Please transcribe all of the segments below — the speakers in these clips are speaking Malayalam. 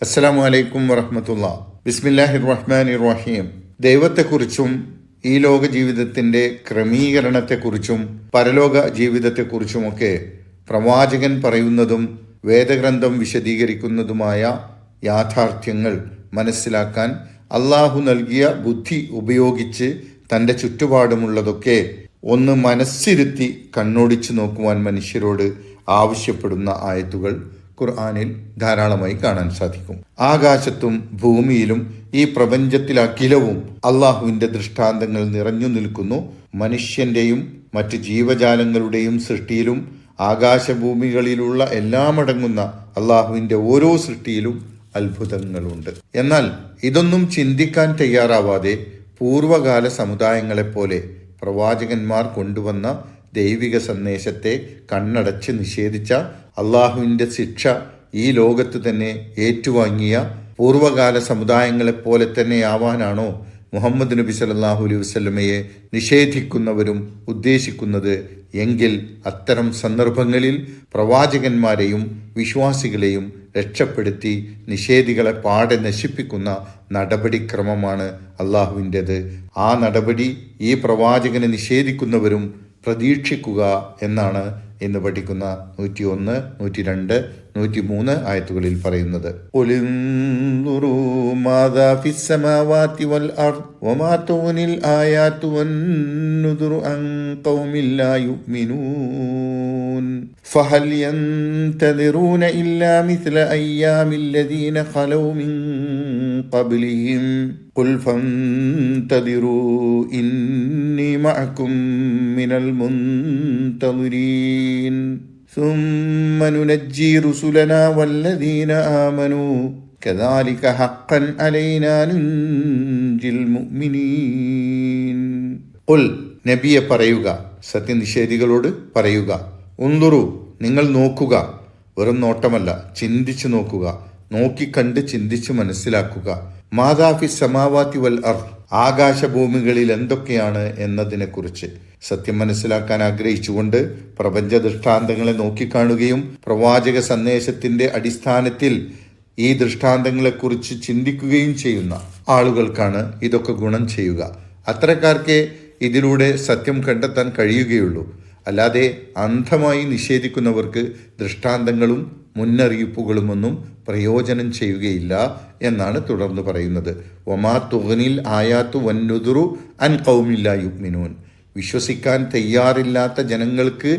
അസ്സലാമു അലൈക്കും വറഹമത്തുള്ള. ബിസ്മില്ലാഹി റഹ്മാൻ റഹീം ദൈവത്തെക്കുറിച്ചും ഈ ലോക ജീവിതത്തിന്റെ ക്രമീകരണത്തെക്കുറിച്ചും പരലോക ജീവിതത്തെക്കുറിച്ചുമൊക്കെ പ്രവാചകൻ പറയുന്നതും വേദഗ്രന്ഥം വിശദീകരിക്കുന്നതുമായ യാഥാർത്ഥ്യങ്ങൾ മനസ്സിലാക്കാൻ അള്ളാഹു നൽകിയ ബുദ്ധി ഉപയോഗിച്ച് തന്റെ ചുറ്റുപാടുമുള്ളതൊക്കെ ഒന്ന് മനസ്സിരുത്തി കണ്ണോടിച്ചു നോക്കുവാൻ മനുഷ്യരോട് ആവശ്യപ്പെടുന്ന ആയത്തുകൾ ഖുർആാനിൽ ധാരാളമായി കാണാൻ സാധിക്കും. ആകാശത്തും ഭൂമിയിലും ഈ പ്രപഞ്ചത്തിലഖിലവും അള്ളാഹുവിന്റെ ദൃഷ്ടാന്തങ്ങൾ നിറഞ്ഞു നിൽക്കുന്നു. മനുഷ്യന്റെയും മറ്റ് ജീവജാലങ്ങളുടെയും സൃഷ്ടിയിലും ആകാശഭൂമികളിലുള്ള എല്ലാം അടങ്ങുന്ന അള്ളാഹുവിന്റെ ഓരോ സൃഷ്ടിയിലും അത്ഭുതങ്ങളുണ്ട്. എന്നാൽ ഇതൊന്നും ചിന്തിക്കാൻ തയ്യാറാവാതെ പൂർവകാല സമുദായങ്ങളെപ്പോലെ പ്രവാചകന്മാർ കൊണ്ടുവന്ന ദൈവിക സന്ദേശത്തെ കണ്ണടച്ച് നിഷേധിച്ച അള്ളാഹുവിന്റെ ശിക്ഷ ഈ ലോകത്ത് തന്നെ ഏറ്റുവാങ്ങിയ പൂർവകാല സമുദായങ്ങളെപ്പോലെ തന്നെ ആവാനാണോ മുഹമ്മദ് നബി സല്ലാഹു അലൈഹി വസ്ലമയെ നിഷേധിക്കുന്നവരും ഉദ്ദേശിക്കുന്നത്? എങ്കിൽ അത്തരം സന്ദർഭങ്ങളിൽ പ്രവാചകന്മാരെയും വിശ്വാസികളെയും രക്ഷപ്പെടുത്തി നിഷേധികളെ പാടെ നശിപ്പിക്കുന്ന നടപടിക്രമമാണ് അള്ളാഹുവിന്റെത്. ആ നടപടി ഈ പ്രവാചകനെ നിഷേധിക്കുന്നവരും പ്രതീക്ഷിക്കുക എന്നാണ് എന്ന് പഠിക്കുന്ന നൂറ്റി ഒന്ന് നൂറ്റി രണ്ട് നൂറ്റി മൂന്ന് ആയത്തുകളിൽ പറയുന്നത് ഒലിന്തുറൂ മാതാ ഫിസ്സമാവാതി വൽ അർദ് വമാ തൂനിൽ ആയാത്തു വന്നുദുറു അൻ ഖൗമിൽ ലാ യുഅ്മിനൂൻ فهل ينتظرون إلا مثل أيام الذين خلوا من قبلهم قل فانتظروا إني معكم من المنتظرين ثم ننجي رسلنا والذين آمنوا كذلك حقا علينا ننجي المؤمنين قل നബിയെ പറയുക സത്യനിഷേധികളോട് പറയുക ഉന്തുറു നിങ്ങൾ നോക്കുക വെറും നോട്ടമല്ല ചിന്തിച്ചു നോക്കുക നോക്കിക്കണ്ട് ചിന്തിച്ച് മനസ്സിലാക്കുക. മാതാഫി സമാവാത്തി വൽ അർ ആകാശഭൂമികളിൽ എന്തൊക്കെയാണ് എന്നതിനെക്കുറിച്ച്. സത്യം മനസ്സിലാക്കാൻ ആഗ്രഹിച്ചുകൊണ്ട് പ്രപഞ്ച ദൃഷ്ടാന്തങ്ങളെ നോക്കിക്കാണുകയും പ്രവാചക സന്ദേശത്തിന്റെ അടിസ്ഥാനത്തിൽ ഈ ദൃഷ്ടാന്തങ്ങളെക്കുറിച്ച് ചിന്തിക്കുകയും ചെയ്യുന്ന ആളുകൾക്കാണ് ഇതൊക്കെ ഗുണം ചെയ്യുക. അത്തരക്കാർക്കേ ഇതിലൂടെ സത്യം കണ്ടെത്താൻ കഴിയുകയുള്ളൂ. അല്ലാതെ അന്ധമായി നിഷേധിക്കുന്നവർക്ക് ദൃഷ്ടാന്തങ്ങളും മുന്നറിയിപ്പുകളുമൊന്നും പ്രയോജനം ചെയ്യുകയില്ല എന്നാണ് തുടർന്ന് പറയുന്നത്. ഒമാ തുകനിൽ ആയാത്തു വന്നുതുറു അൻ കൗമില്ല യുഗ്മിനൂൻ. വിശ്വസിക്കാൻ തയ്യാറില്ലാത്ത ജനങ്ങൾക്ക്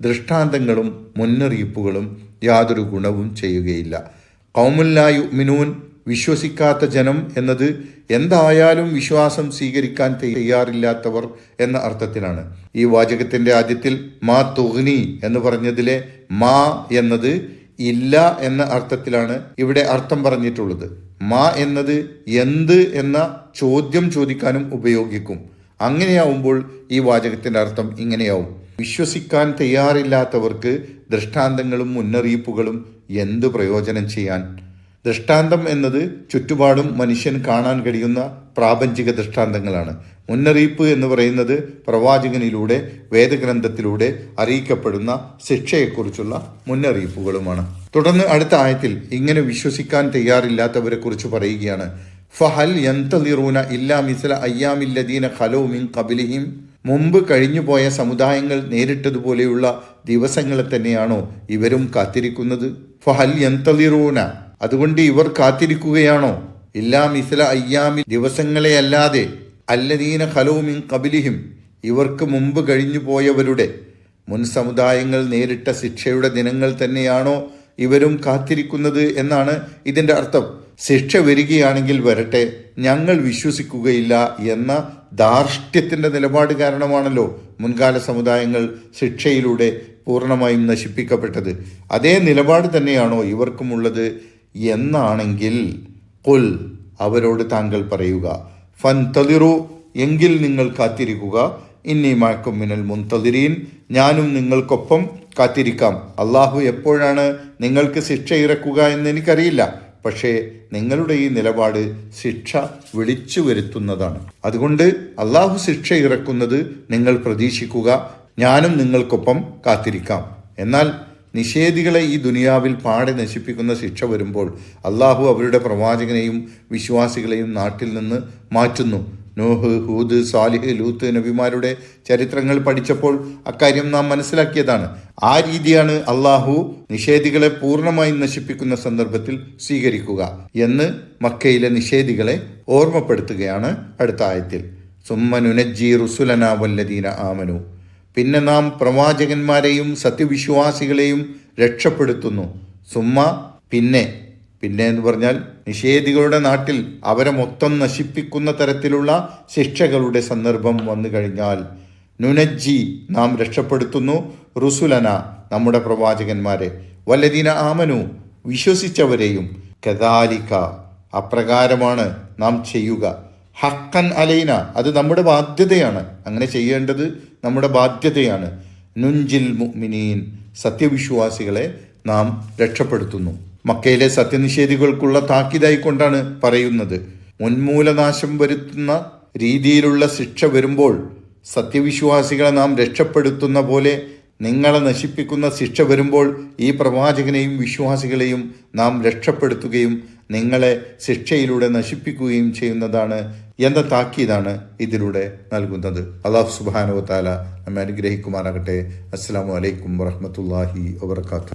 ദൃഷ്ടാന്തങ്ങളും മുന്നറിയിപ്പുകളും യാതൊരു ഗുണവും ചെയ്യുകയില്ല. കൗമുല്ലായു യുഗ്മിനൂൻ വിശ്വസിക്കാത്ത ജനം എന്നത് എന്തായാലും വിശ്വാസം സ്വീകരിക്കാൻ തയ്യാറില്ലാത്തവർ എന്ന അർത്ഥത്തിലാണ്. ഈ വാചകത്തിന്റെ ആദ്യത്തിൽ മാ തുഗ്നി എന്ന് പറഞ്ഞതിലെ മാ എന്നത് ഇല്ല എന്ന അർത്ഥത്തിലാണ് ഇവിടെ അർത്ഥം പറഞ്ഞിട്ടുള്ളത്. മാ എന്നത് എന്ത് എന്ന ചോദ്യം ചോദിക്കാനും ഉപയോഗിക്കും. അങ്ങനെയാവുമ്പോൾ ഈ വാചകത്തിന്റെ അർത്ഥം ഇങ്ങനെയാവും. വിശ്വസിക്കാൻ തയ്യാറില്ലാത്തവർക്ക് ദൃഷ്ടാന്തങ്ങളും മുന്നറിയിപ്പുകളും എന്ത് പ്രയോജനം ചെയ്യാൻ? ദൃഷ്ടാന്തം എന്നത് ചുറ്റുപാടും മനുഷ്യൻ കാണാൻ കഴിയുന്ന പ്രാപഞ്ചിക ദൃഷ്ടാന്തങ്ങളാണ്. മുന്നറിയിപ്പ് എന്ന് പറയുന്നത് പ്രവാചകനിലൂടെ വേദഗ്രന്ഥത്തിലൂടെ അറിയിക്കപ്പെടുന്ന ശിക്ഷയെക്കുറിച്ചുള്ള മുന്നറിയിപ്പുകളുമാണ്. തുടർന്ന് അടുത്ത ആയത്തിൽ ഇങ്ങനെ വിശ്വസിക്കാൻ തയ്യാറില്ലാത്തവരെ കുറിച്ച് പറയുകയാണ്. ഫഹൽ യന്തലിറൂന ഇല്ലാ മിസല അയ്യാമില്ലദീന ഖലോ മിൻ കബിലിഹിം മുമ്പ് കഴിഞ്ഞുപോയ സമുദായങ്ങൾ നേരിട്ടതുപോലെയുള്ള ദിവസങ്ങളെ തന്നെയാണോ ഇവരും കാത്തിരിക്കുന്നത്? ഫഹൽ യന്തലിറൂന അതുകൊണ്ട് ഇവർ കാത്തിരിക്കുകയാണോ? ഇല്ലാ മിസല അയ്യാമി ദിവസങ്ങളെ അല്ലാതെ അല്ലദീന ഖലൂമിൻ കബിലിഹിം ഇവർക്ക് മുമ്പ് കഴിഞ്ഞു പോയവരുടെ മുൻ സമുദായങ്ങൾ നേരിട്ട ശിക്ഷയുടെ ദിനങ്ങൾ തന്നെയാണോ ഇവരും കാത്തിരിക്കുന്നത് എന്നാണ് ഇതിന്റെ അർത്ഥം. ശിക്ഷ വരികയാണെങ്കിൽ വരട്ടെ ഞങ്ങൾ വിശ്വസിക്കുകയില്ല എന്ന ധാർഷ്ട്യത്തിന്റെ നിലപാട് കാരണമാണല്ലോ മുൻകാല സമുദായങ്ങൾ ശിക്ഷയിലൂടെ പൂർണമായും നശിപ്പിക്കപ്പെട്ടത്. അതേ നിലപാട് തന്നെയാണോ ഇവർക്കുമുള്ളത് എന്നാണെങ്കിൽ കൊൽ അവരോട് താങ്കൾ പറയുക. ഫൻ തതിറു എങ്കിൽ നിങ്ങൾ കാത്തിരിക്കുക. ഇന്നി മാക്കും മിനൽ മുൻതതിരീൻ ഞാനും നിങ്ങൾക്കൊപ്പം കാത്തിരിക്കാം. അള്ളാഹു എപ്പോഴാണ് നിങ്ങൾക്ക് ശിക്ഷ ഇറക്കുക എന്ന് എനിക്കറിയില്ല. പക്ഷേ നിങ്ങളുടെ ഈ നിലപാട് ശിക്ഷ വിളിച്ചു വരുത്തുന്നതാണ്. അതുകൊണ്ട് അള്ളാഹു ശിക്ഷ ഇറക്കുന്നത് നിങ്ങൾ പ്രതീക്ഷിക്കുക. ഞാനും നിങ്ങൾക്കൊപ്പം കാത്തിരിക്കാം. എന്നാൽ നിഷേധികളെ ഈ ദുനിയാവിൽ പാടെ നശിപ്പിക്കുന്ന ശിക്ഷ വരുമ്പോൾ അള്ളാഹു അവരുടെ പ്രവാചകനെയും വിശ്വാസികളെയും നാട്ടിൽ നിന്ന് മാറ്റുന്നു. നോഹ് ഹൂദ് സാലിഹ് ലൂത്ത് നബിമാരുടെ ചരിത്രങ്ങൾ പഠിച്ചപ്പോൾ അക്കാര്യം നാം മനസ്സിലാക്കിയതാണ്. ആ രീതിയാണ് അള്ളാഹു നിഷേധികളെ പൂർണമായി നശിപ്പിക്കുന്ന സന്ദർഭത്തിൽ സ്വീകരിക്കുക എന്ന് മക്കയിലെ നിഷേധികളെ ഓർമ്മപ്പെടുത്തുകയാണ് അടുത്ത ആയത്തിൽ. സുമ്മനുനജ്ജി റുസുലന വല്ലദീന ആമനു. പിന്നെ നാം പ്രവാചകന്മാരെയും സത്യവിശ്വാസികളെയും രക്ഷപ്പെടുത്തുന്നു. സുമ്മ പിന്നെ പിന്നെ എന്ന് പറഞ്ഞാൽ നിഷേധികളുടെ നാട്ടിൽ അവരെ മൊത്തം നശിപ്പിക്കുന്ന തരത്തിലുള്ള ശിക്ഷകളുടെ സന്ദർഭം വന്നു കഴിഞ്ഞാൽ നുനജ്ജി നാം രക്ഷപ്പെടുത്തുന്നു റുസുലന നമ്മുടെ പ്രവാചകന്മാരെ. വല്ലദീന ആമനു വിശ്വസിച്ചവരെയും. കദാലിക്ക അപ്രകാരമാണ് നാം ചെയ്യുക. ഹക്കൻ അലൈന. അത് നമ്മുടെ ബാധ്യതയാണ്. അങ്ങനെ ചെയ്യേണ്ടത് നമ്മുടെ ബാധ്യതയാണ്. നുഞ്ചിൽ മുഅ്മിനീൻ. സത്യവിശ്വാസികളെ നാം രക്ഷപ്പെടുത്തുന്നു. മക്കയിലെ സത്യനിഷേധികൾക്കുള്ള താക്കീതായി കൊണ്ടാണ് പറയുന്നത്. ഉന്മൂലനാശം വരുത്തുന്ന രീതിയിലുള്ള ശിക്ഷ വരുമ്പോൾ സത്യവിശ്വാസികളെ നാം രക്ഷപ്പെടുത്തുന്ന പോലെ നിങ്ങളെ നശിപ്പിക്കുന്ന ശിക്ഷ വരുമ്പോൾ ഈ പ്രവാചകനെയും വിശ്വാസികളെയും നാം രക്ഷപ്പെടുത്തുകയും നിങ്ങളെ ശിക്ഷയിലൂടെ നശിപ്പിക്കുകയും ചെയ്യുന്നതാണ് എന്ന താക്കീതാണ് ഇതിലൂടെ നൽകുന്നത്. അള്ളാഹു സുബാനോ താല നമ്മെ അനുഗ്രഹിക്കുമാറാകട്ടെ. അസ്സാം വലൈക്കും വറഹമത്തല്ലാഹി വാത്തു